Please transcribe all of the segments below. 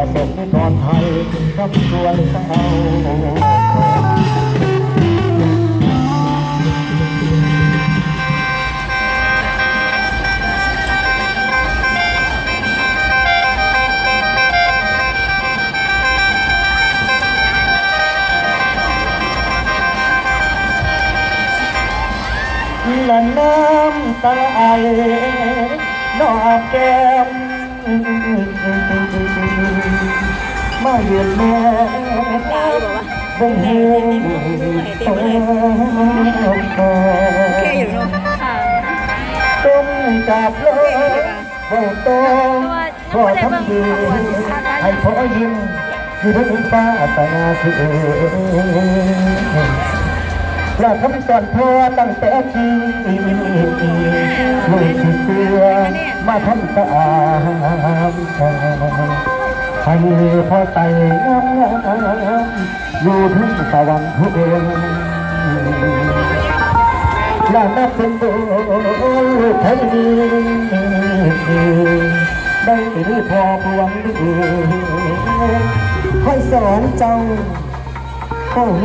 ประสบนิกรไทยกับชวนเศร้าและน้ำตาไอนอกแก้ม มาเยือนแม่ดาวบอกว่าบงหูโตแค่อยู่เนาะค่ะต้องกับโลกโบโตพอทำดีให้พอยิ้มอยู่ทั้งฟ้าสง่าสิเอเราทำสอนพ่อตั้งแต่กี้ลูกสิเสือมาทำตามให้พ่อใส่งามอยู่ถึงสวรรค์ผู้เองและนับเป็นโบุญไทยไดีได้พอพวงดีคอยสอนเจ้า โอ้โห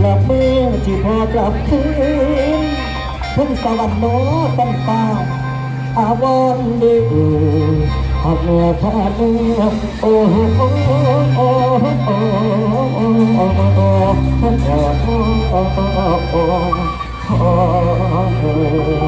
และเมื่อที่พอกลับคืนพึ่งสวรรค์โน้สันฟ้าอาวรณ์ดีหักเมื่อพาดเมื่อโอ้โหโอ้โหโอ้โหโอ้โหโอ้โหโอ้โหโอ้โห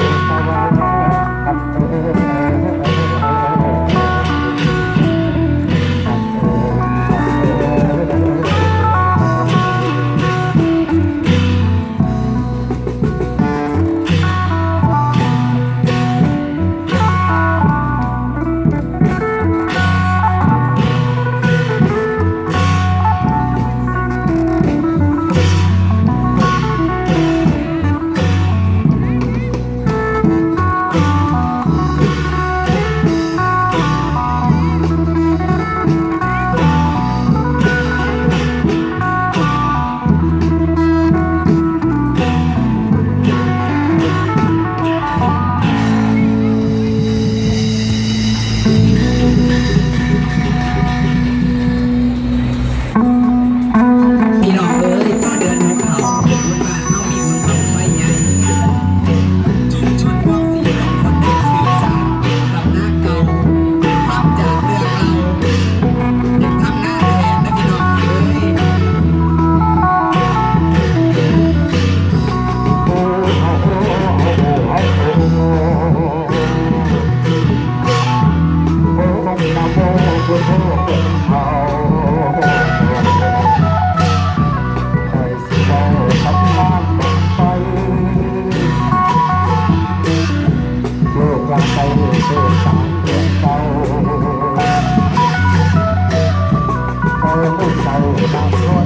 วางใจเธอสั่งเกินเศร้าเขาไม่เศร้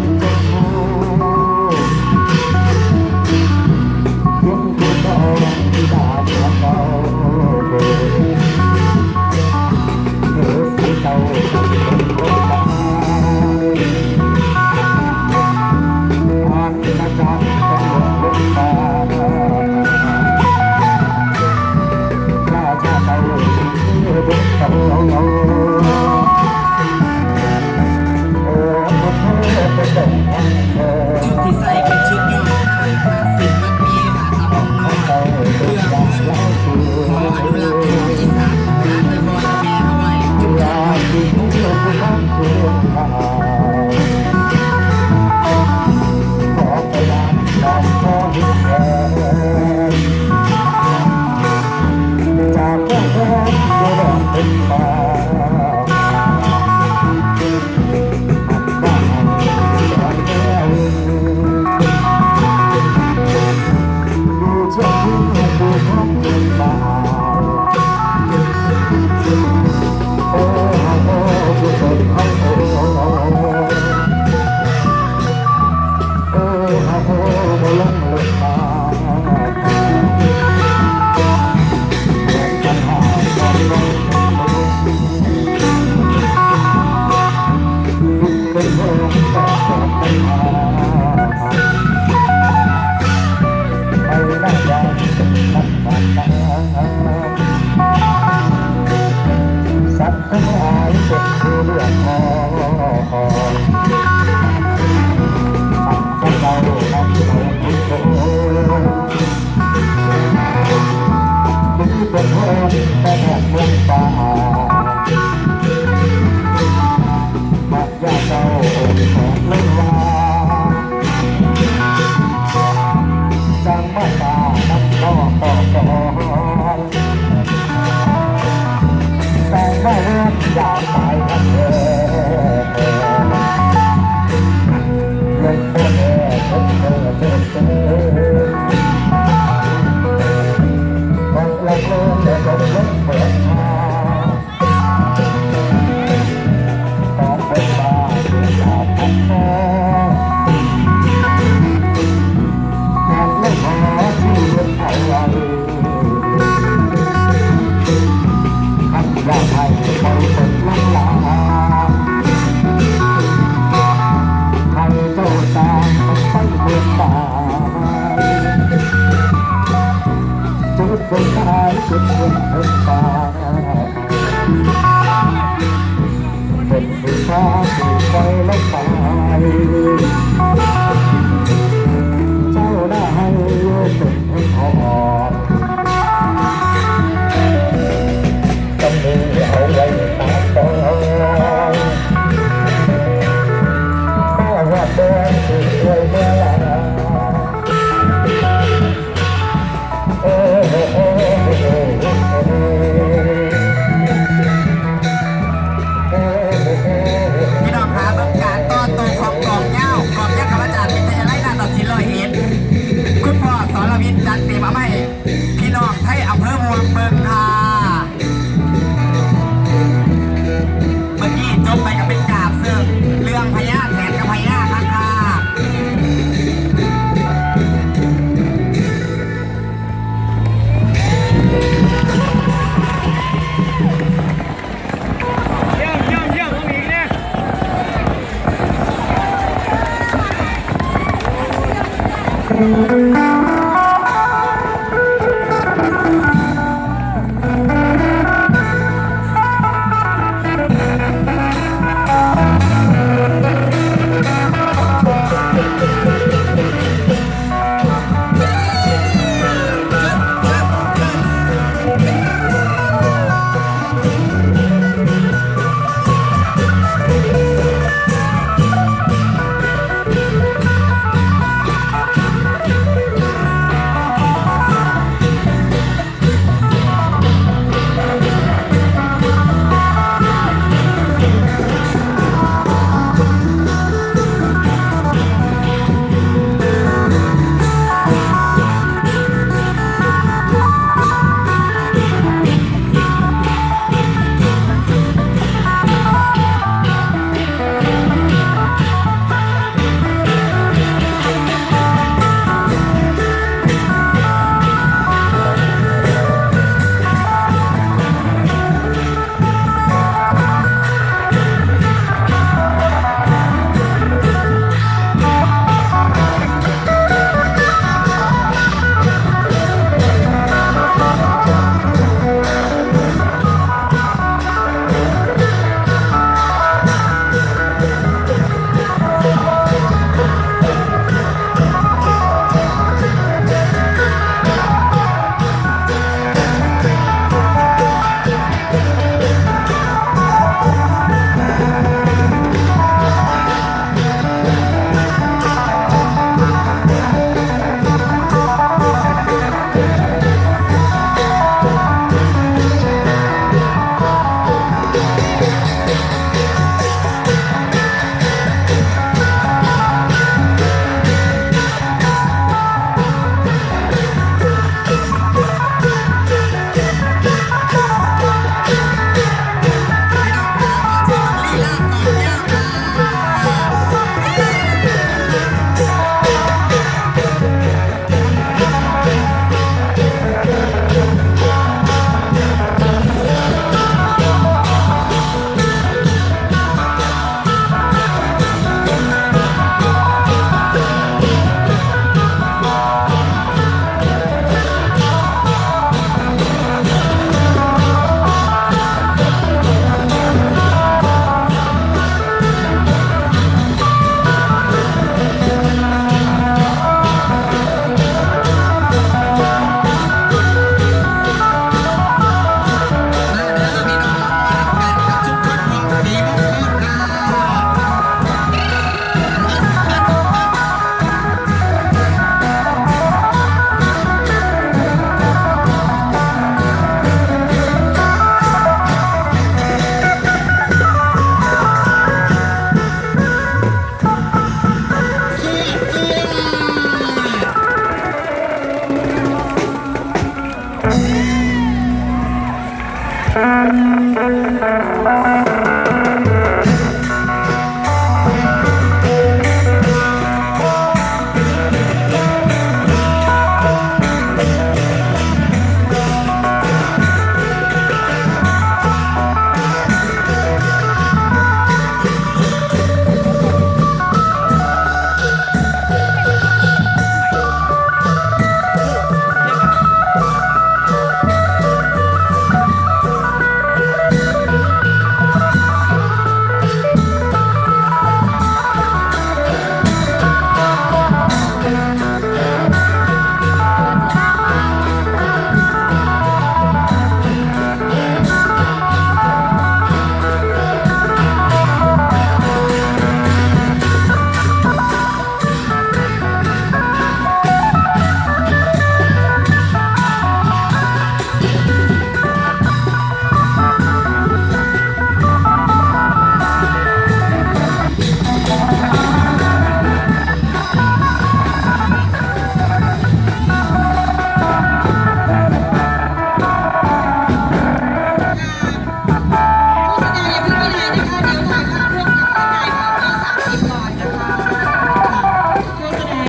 หายเจ็บคือเลือดคอ